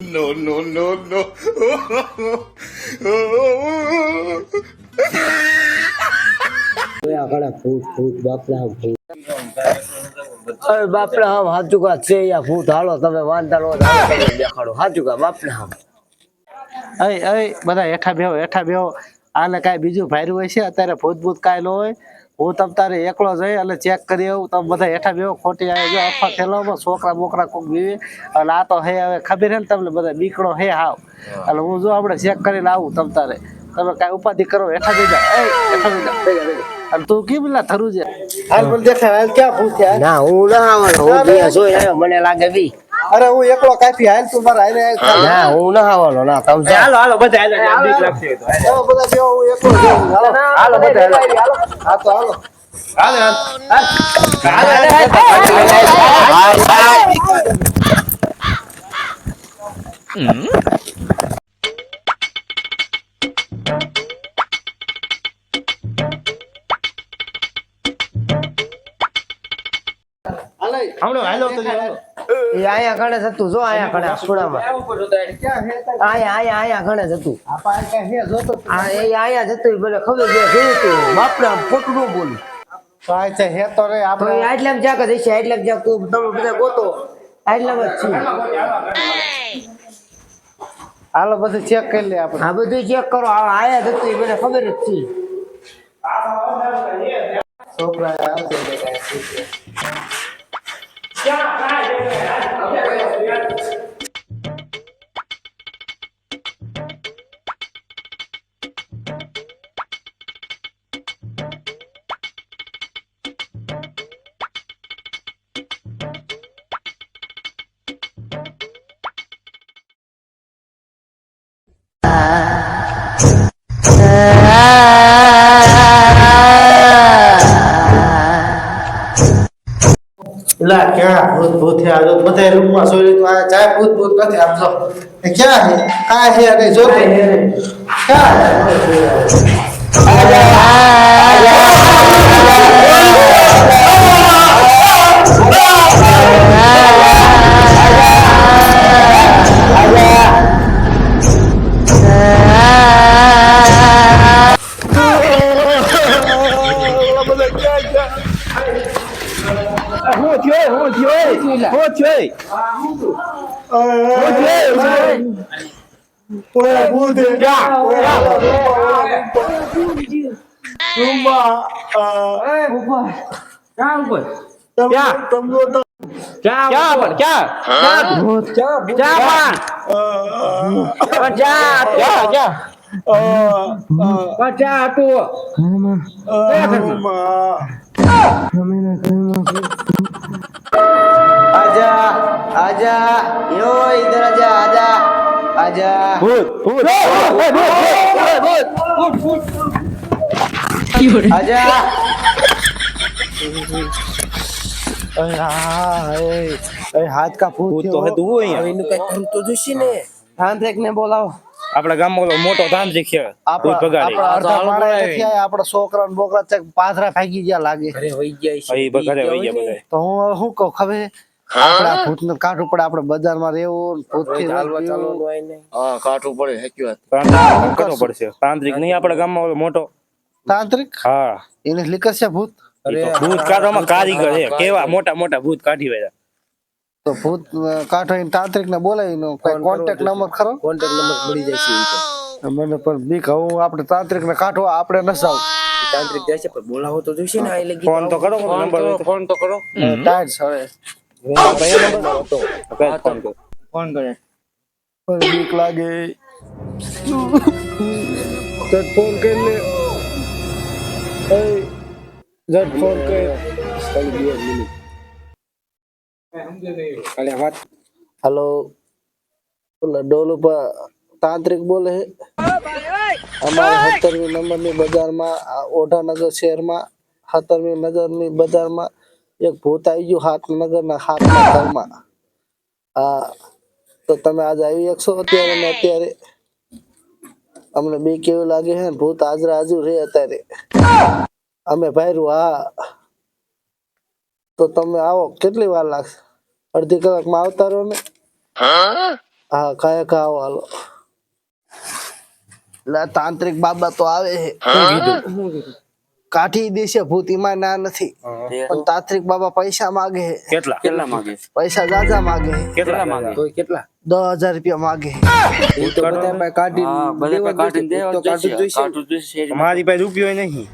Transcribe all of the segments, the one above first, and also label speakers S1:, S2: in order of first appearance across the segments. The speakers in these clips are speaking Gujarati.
S1: No, no, no, no.
S2: કયા કડા ભૂત ભૂત બાપરા ભૂત અરે બાપરા હમ હાચું કા છે યા ભૂત હાલો તમે વાંધા નો હાલો તમે દેખાડો હાચું કા બાપરા હમ
S3: અય અય બધા હેઠા બેહો હેઠા બેહો. આને કાંઈ બીજું ભાર્યું હોય છે અત્યારે ભૂત ભૂત કાંઈ ન હોય. હું તમ તારે એકલો જઈ અને ચેક કરી આવું. તમે બધા હેઠા બેહો ખોટી આવી ગયો અફવા ફેલાવો છોકરા બોકરા કોક બીવી. અને આ તો હે હવે ખબર હે ને તમને બધા બીકડો હે હાવ. એટલે હું જો આપણે ચેક કરીને આવું તમ તારે. તમે કાંઈ ઉપાધિ કરો હેઠા બેજા જાય હેઠા બેજા બેજા અને તું કેમ ના થરું છે? હાલ પણ દેખાય હાલ ક્યાં ભૂત છે?
S2: ના હું ના હું ત્યાં મને લાગે બી
S3: અરે હું એકલો કાફી હાલ તું મારા હાલે
S2: ના હું ના આવવાનો ના તમે જાઓ.
S3: હાલો હાલો બધા હાલો બીક લાગતી હોય તો હાલો બધા બેહો હું એકલો જઉં હાલો હાલો બધા હાલો હા તો હાલો હાલે હાલ હમણો હાલો તો હાલો
S2: એ આયા ઘણે જતું. જો આયા ગણે ખૂણામાં આયા આયા આયા
S3: હે જોતો.
S2: આ એ આયા જતું બોલે ખબર છે જોયું તું. બાપરા ખોટું ન બોલું.
S3: કાંઈ છે હે તો રે આપણે
S2: એ આટલામ જાક જ હશે આટલામ જાક તું તમે બધા ગોતો. જ છે
S3: હાલો બધું ચેક કરી લે આપણે.
S2: આ બધું ચેક કરો. આ આયા જતું એ મને ખબર જ છે.
S3: છોકરા આવશે ક્યાં ભૂત ભૂત હે આ જો બધા રૂમમાં સોઈ તો આ ચાય ભૂત ભૂત નથી આમ જો. ક્યાં હે કાંઈ હે જો જોતો ક્યાં ઓય ભૂત હે ક્યાં રૂમમાં ક્યાં તમનો તો
S4: ક્યાં પણ ક્યાં ક્યાં પણ ક્યાં आजा પચાસ હતું
S2: આજા આજા. યો भूत भूत भूत આજા
S4: ભૂત ભૂત
S2: આજા.
S3: અરે હાથ કા ભૂત
S4: તો હતું અહીંયા.
S2: એનું કઈ કામ તો જોશી ને. તાંત્રિક ને બોલાવો.
S4: આપણા ગામમાં ઓલો મોટો તાંત્રિક છે. ભૂત ભગાડી.
S3: આપણા આયા, આપણા છોકરા ને બોકરા ચેક પાથરા ફાગી ગયા લાગે.
S2: અરે વઈ ગયા
S4: અહીં ઘરે વહી ગયા બધા
S3: તો હું શું કહું ખબર આપણા ભૂતનું કાઠું પડે આપડે બજારમાં રહેવું ભૂતથી
S2: ચાલવા ચાલવાનું હોય નહીં.
S1: હા કાઠું પડે હેક્યું વાત.
S4: તાંત્રિક કરવો પડશે. તાંત્રિક નહીં આપણા ગામમાં ઓલો મોટો.
S3: તાંત્રિક?
S4: હા.
S3: એને લીકર છે ભૂત?
S4: ભૂત કાઢવામાં કારીગર છે. કેવા મોટા મોટા ભૂત કાઢી વેરા
S3: તો ભૂત કાઢો એને તાંત્રિક ને બોલાવીને કઈ કોન્ટેક્ટ નંબર ખરો?
S2: કોન્ટેક્ટ નંબર મળી જાય છે
S3: મને પણ બીક હું આપણે તાંત્રિક ને કાઢો આપણે ન જાવ
S2: તાંત્રિક જાય છે પણ બોલાવો તો જોઈશે ને આ લગી
S4: ફોન તો કરો નંબર
S2: ફોન તો કરો
S3: ટાઈટ હવે.
S4: કઈ ફોન કરો.
S2: કરે.
S3: બીક લાગે. જટ ફોન કરી લે. જટ ફોન કર. વાત. હેલો ઓલા ડોલ ઉપર તાંત્રિક બોલે હે? અમારે સત્તરમી નંબરની બજારમાં આ ઓઢાનગર શહેરમાં સત્તરમી નગરની બજારમાં એક ભૂત આવી ગયું હાથનગરના હાથના ઘરમાં. હા તો તમે આજે આવી શકશો અત્યારે ને અત્યારે? અમને બે કેવું લાગે છે ભૂત આજરા હાજુ રે અત્યારે. અમે ભાઈરું હા. તો તમે આવો કેટલી વાર લાગશે? અડધી કલાકમાં આવતા રહો ને? હા કયા કા આવો હાલો. તાંત્રિક બાબા તો આવે છે. કાઠી દેશે ભૂત એમાં ના નથી. પણ તાંત્રિક બાબા પૈસા માગે. છે
S4: કેટલા? કેટલા માંગે?
S3: પૈસા જાજા માગે. છે
S4: કેટલા માંગે?
S2: કેટલા?
S3: દસ હજાર રૂપિયા માગે. છે
S2: એ તો બધા પાસે કાઢીને દેવા જ જોઈશે. તો કાઢવું જ જોઈશે.
S4: મારી પાસે રૂપિયો નહીં.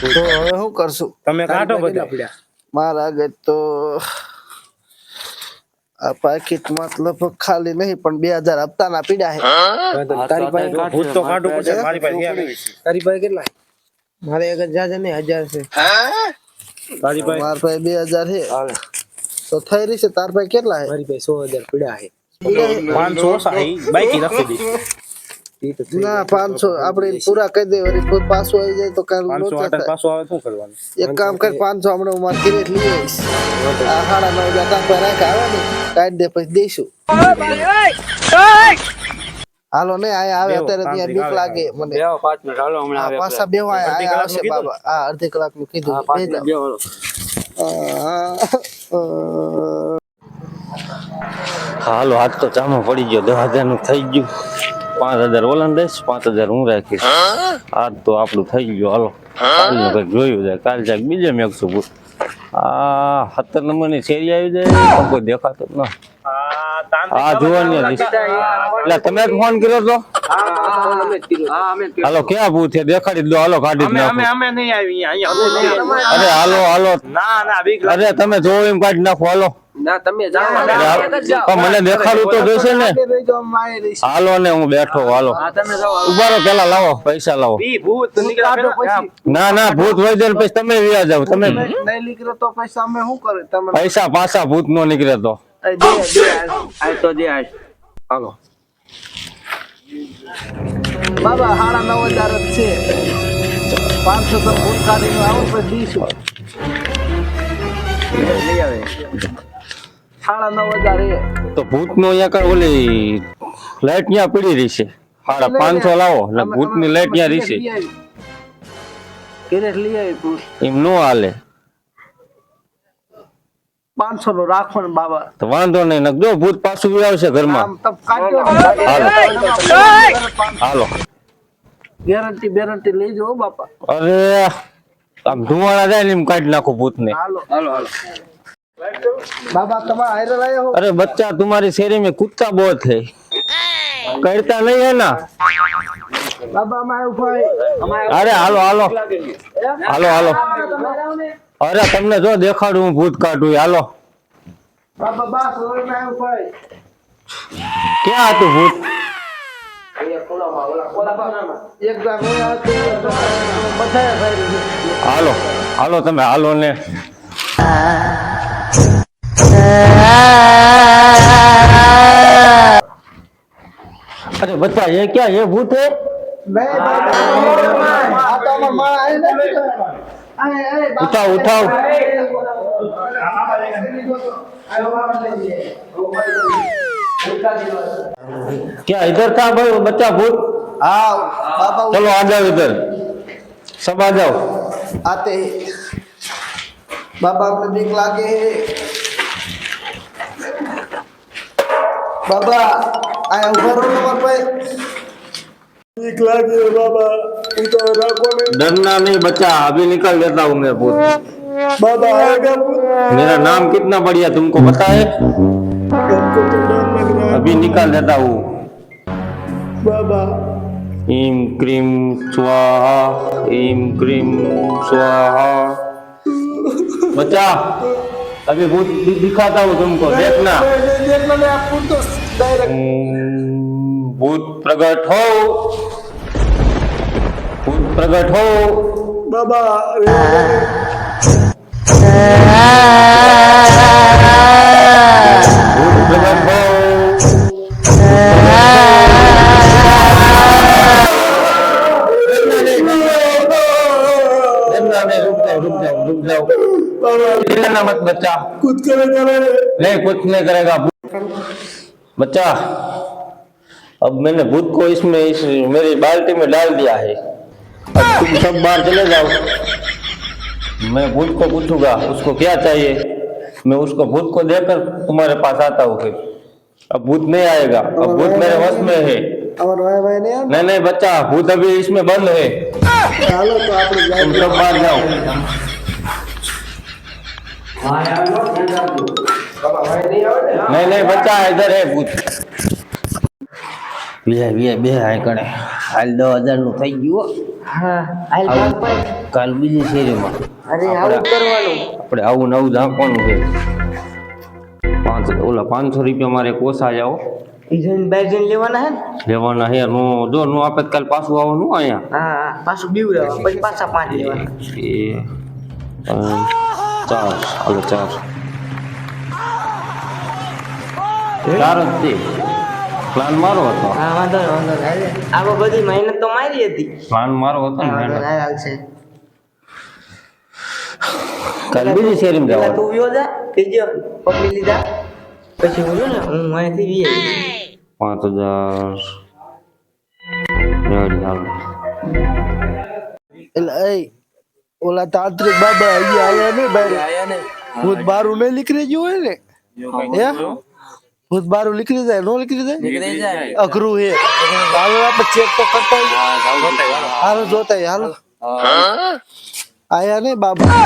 S3: તો હવે શું કરશું?
S4: તમે કાઢો બધા
S2: પડ્યા.
S3: મારા આગળ તો આ પાકીટ મતલબ ખાલી નહીં પણ બે હજાર હપ્તાના પીડા છે.
S2: તારી પાસે
S4: ભૂત તો કાઢવું પડશે મારી પાસે છે. નહીં.
S2: તારી પાસે કેટલા મારે એક હજાર છે ને હજાર છે.
S4: તારી પાસે
S3: મારા પાસે બે હજાર છે. તો થઈ રહી છે. તાર પાસે કેટલા છે?
S2: મારી પાસે સો હજાર પડ્યા છે.
S4: પાંચસો છે, રાખી
S2: થઈ
S3: ના પાંચસો. આપણે પૂરા કહી દે. વળી કોઈ આવી જાય તો કાલ
S4: પાંચસો
S3: લોચા
S4: પાછો આવે શું કરવાનું?
S3: એક કામ કર પાંચસો હમણાં હું મારી કિરેટ લઈ આવીશ. આ સાડા નવ હજાર તાર પાસે રાખ આવે ને? કાઢી દે પછી દઈશું. હાલો ને આયા આવે અત્યારે ત્યાં બીક લાગે મને.
S2: બે પાંચ મિનિટ હાલો હમણાં આવે
S3: પાછા બે આયા
S4: અડધી
S3: આયા આવશે બાબા. હા અડધી કલાકનું કીધું.
S2: હા, પાંચ મિનિટ. હાલો.
S5: હાલો આજ તો ચામો પડી ગયો. દસ હજારનું થઈ ગયું. પાંચ હજાર ઓલાને દઈશ પાંચ હજાર હું રાખીશ. આજ તો આપણું થઈ ગયું. હાલો કાલનું કંઈક જોયું જાય કાલ જાય બીજે ભૂત આ સત્તર નંબરની શેરી આવી જાય. કોઈ દેખાતો જ ના આ જોવાની એટલે તમે જ ફોન કર્યો તો હાલો ક્યાં ભૂત છે? દેખાડી દો હાલો કાઢી જ
S4: અમે અમે
S5: નાખો.
S4: અમે નહીં આવી અહીંયા અહીંયા
S5: અરે હાલો હાલો.
S4: ના ના
S5: અરે તમે જોવો એમ કાઢી નાખો હાલો.
S2: ના તમે જાઓ.
S5: અરે આ- પણ મને દેખાડવું તો જોઈશે ને. હાલો ને હું બેઠો હાલો.
S2: તમે
S5: ઉભારો પેલા લાવો પૈસા લાવો. ના ના ભૂત હોય જાય પછી તમે વ્યા જાવ તમે
S3: પૈસા
S5: પાછા ભૂત નો નીકળે તો.
S3: દે દે
S2: આજ તો દે આજ હાલો
S3: બાબા સાડા નવ હજાર જ છે પાંચસો તો ભૂત કાઢીને આવો પછી દઈશું
S2: લઈ આવે
S3: સાડા નવ હજાર એ
S5: તો ભૂત નો અહીંયા કઈ ઓલી લાઈટ ત્યાં પડી રહી છે. સાડા પાંચસો લાવો ને ભૂતની લાઈટ ત્યાં રહી છે.
S3: કિરેટ લઈ આવી
S5: એમ નો હાલે.
S3: પાંચસો નો રાખો ને બાબા.
S5: તો વાંધો નહીં જો ભૂત પાછું આવશે ઘરમાં. હાલો.
S3: ગેરંટી બેરંટી લેજો બાપા.
S5: અરે આમ ધુવાળા જાય ને એમ કાઢી નાખો ભૂત ને
S3: હાલો.
S2: હાલો હાલો.
S3: બાબા તમારા આયરલ આયા હો.
S5: અરે બચ્ચા તમારી શેરી મેં કુત્તા બહુ થઈ કરતા નહીં હે ના
S3: બાબા અમારે ઊભા
S5: અરે હાલો હાલો. હાલો હાલો. અરે તમને જો દેખાડું હું ભૂત કાઢું. હાલો. ક્યાં હતું ભૂત? હાલો હાલો તમે હાલો ને. અરે બચ્ચા
S3: એ ક્યાં એ ભૂત હે?
S5: উঠাও উঠাও क्या इधर था भाई बच्चा भूत चलो आ जाओ इधर सब आ जाओ
S3: आते बाबा को देख लागे बाबा आया ऊपर पर देख लागे बाबा
S5: डरना नहीं बच्चा अभी निकल देता हूँ मैं भूत
S3: बाबा आएगा
S5: मेरा नाम कितना बढ़िया तुमको पता है?
S3: तो
S5: अभी निकाल देता हूँ।
S3: बाबा।
S5: ईम क्रीम स्वाहा ईम क्रीम स्वाहा। बच्चा अभी भूत दिखाता हूँ तुमको देखना।
S3: तो
S5: भूत प्रकट हो। प्रकट हो
S3: बाबा
S5: प्रकट हो डरना मत बच्चा
S3: कुछ करे करे।
S5: नहीं कुछ नहीं करेगा। बच्चा अब मैंने भूत को इसमें इस मेरी बाल्टी में डाल दिया है। अब तुम सब बाहर चले जाओ। मैं भूत को पूछूँगा उसको क्या चाहिए? मैं उसको भूत को देकर तुम्हारे पास आता हूँ फिर। अब भूत नहीं आएगा अब भूत मेरे वश में है।
S3: नहीं
S5: नहीं नहीं बच्चा भूत अभी इसमें बंद है।
S3: चलो तो आप
S5: तुम सब बाहर जाओ। नहीं नहीं बच्चा इधर है भूत। બે બે બે આય કણે હાલ દસ હજારનું થઈ ગયું હો.
S2: હાલ ભાગ.
S5: કાલ બીજી શેરીમાં.
S2: અરે આવું કરવાનું.
S5: આપણે આવું નવું ઝાંકવાનું છે. પાંચ ઓલા પાંચસો રૂપિયા મારે કોસા જાઓ
S2: ઈ બે બહાર જઈને લેવાના હે
S5: લેવાના હે નો જો નો આપે કાલ પાછું આવવાનું અહીંયા.
S2: હા હા પાછું બીવડાવવા પછી પાછા પાંચ લેવાના.
S5: એ ચાર. હાલો ચાર. ચાર જ તે પ્લાન મારો હતો.
S2: હા વાંધો નહીં વાંધો નહીં. હાલે. બધી મહેનત તો મારી હતી.
S5: પ્લાન મારો હતો ને
S2: હા, વાંધો
S5: મહેનત.
S2: નહીં, હાલશે.
S5: કાલ બીજી શેરીમાં જવાનું.
S2: તું વ્યો જા કીજો પકડી લીધા. પછી હું છું ને હું અહીંથી વી
S5: પાંચ હજાર. રેડી હાલ.
S3: એટલે એ ઓલા તાંત્રિક બાબા અહીંયા આયા ને ભૂત બારું નહીં નીકળી ગયું હોય ને? હે? ભૂત બારું નીકળી જાય નો નીકળી જાય અઘરું હે હાલો આપણે ચેક તો કરતા હાલો જોતા હાલો આયા ને બાબા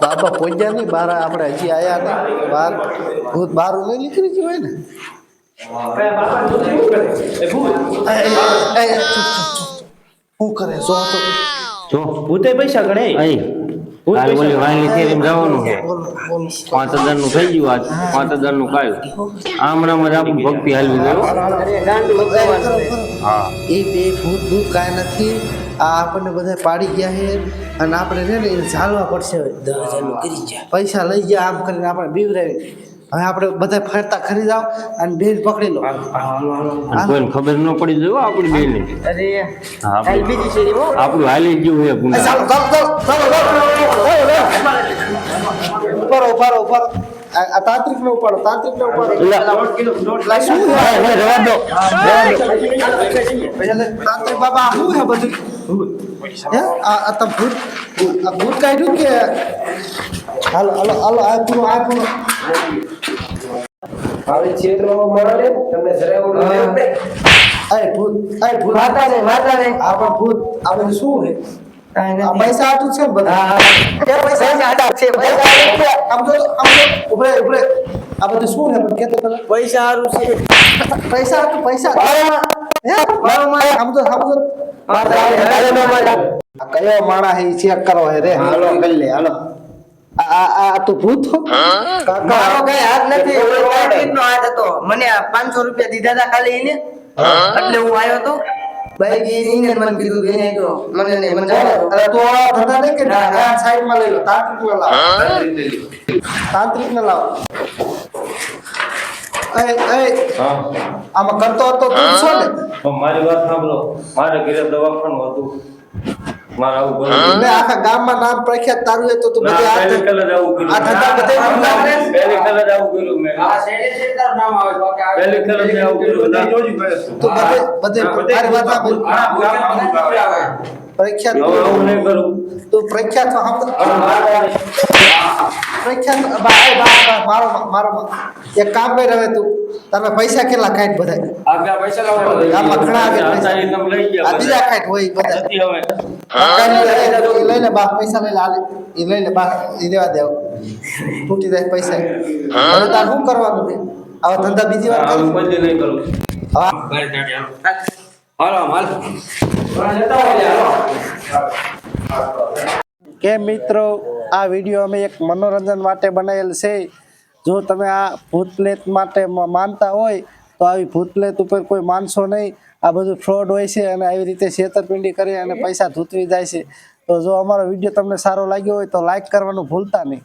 S3: બાબા પહોંચ્યા નહીં બાર આપણે હજી આયા ને બાર ભૂત બારું નહીં નીકળી ગયું હોય ને. શું કરે જો તો
S5: જો
S4: ભૂતે પૈસા ગણે
S5: અહીં કાલ ઓલી વાયલી એમ જવાનું છે. પાંચ હજારનું થઈ ગયું આજ. પાંચ હજારનું કાલ આમણામ જ આપણું ભક્તિ હાલવી ગયો
S2: છે.
S5: હા.
S3: એ બે ભૂત ભૂત કાંઈ નથી. આ આપણને બધા પાડી ગયા છે અને આપણે છે ને એને ઝાલવા પડશે.
S2: દસ કરી.
S3: પૈસા લઈ ગયા આમ કરીને આપણે બીવરાવી. હવે આપણે બધા ફરતા ખરી જાવ અને બેલ પકડી લો.
S5: અને કોઈને ખબર ન પડી જોઈએ આપણી બેલ
S2: અરે.
S5: આપણું હાલી ગયું છે ગુંડા
S3: ચાલો ચાલો ચાલો ચાલો ચાલો. ઉપર ઉપર ઉપાડો આ તાંત્રિક ને ઉપાડો તાંત્રિકને ઉપાડો. લા, શું
S5: દો.
S3: તાંત્રિક બાબા શું છે બધું? આ તો ભૂત આ ભૂત કાઢ્યું કે? હાલો હાલો હાલો આ પૂરો આ પૂરો. આય ભૂત અરે ભૂત
S2: વાતા રે વાતા રે
S3: આ પણ ભૂત. આ બધું શું
S2: નથી.
S3: પૈસા આટું છે બધા?
S2: ક્યાં પૈસા આટા છે પૈસા
S3: આમ તો આમ તો ઉભરે ઉભરે. આ બધું શું હે કેતો પેલા
S2: પૈસા આરું છે.
S3: પૈસા આટું પૈસા. હે? આમ તો આમ તો
S2: રે, હાલે મારા.
S3: કયો માણા હે ચેક કરો હે રે. હાલો. કરી લે હાલો. આ આ આ તો ભૂત કાકા
S2: કઈ હાથ નથી. ઓલો કાંઈકનો હાથ હતો. મને 500 રૂપિયા દીધા હતા ખાલી એને. એટલે હું આવ્યો તો. ભાઈ એને મને કીધું કે એને કહો મને નહીં મને
S3: અરે તો આ નહીં કે આ સાઈડમાં લઈ લો. તાંત્રિક ને લાવ. તાંત્રિક ને લાવો. એ એ
S5: હા.
S3: આમાં કરતો હતો તું છો? ને
S5: મારી વાત સાંભળો. મારે ઘરે દવાખાનું હતું. મારે
S3: આખા ગામમાં નામ પ્રખ્યાત તારું હોય તો તું બધે આ
S5: જ આવું કર્યું.
S3: આ ધંધા બધે
S5: પહેલી કલર જ આવું કર્યું મેં. પહેલી કલર જ આવું કર્યું. બધા.
S3: તું બધે બધે તારી વાત સાંભળ. પ્રખ્યાત. તું પ્રખ્યાત. પ્રખ્યાત બા એ બા બા મારો મારો એક કામ કરી હવે તું. તમે પૈસા કેટલા કાઢ બધા ઘણા પૈસા
S5: એ તમે
S3: આ બીજા કાઢ હોય બધા. લઈ લે બા પૈસા લઈ લે એ લઈ લે બા એ દેવા દેવ તૂટી જાય પૈસા. હવે તાર શું કરવાનું છે? આવા ધંધા બીજી વાર કરું
S5: નહીં કરું.
S3: હા. કેમ મિત્રો આ વીડિયો અમે એક મનોરંજન માટે બનાવેલ છે. જો તમે આ ભૂતપ્લેત માટે માનતા હોય તો આવી ભૂતપ્લેત ઉપર કોઈ માનશો નહીં. આ બધું ફ્રોડ હોય છે અને આવી રીતે છેતરપિંડી કરી અને પૈસા ધૂતવી જાય છે. તો જો અમારો વીડિયો તમને સારો લાગ્યો હોય તો લાઈક કરવાનું ભૂલતા નહીં.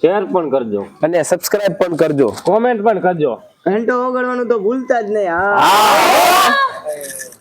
S5: શેર પણ કરજો.
S1: અને સબસ્ક્રાઇબ પણ કરજો.
S4: કોમેન્ટ પણ કરજો.
S2: ઘંટો વગાડવાનું તો ભૂલતા જ નહીં. હા. 哎。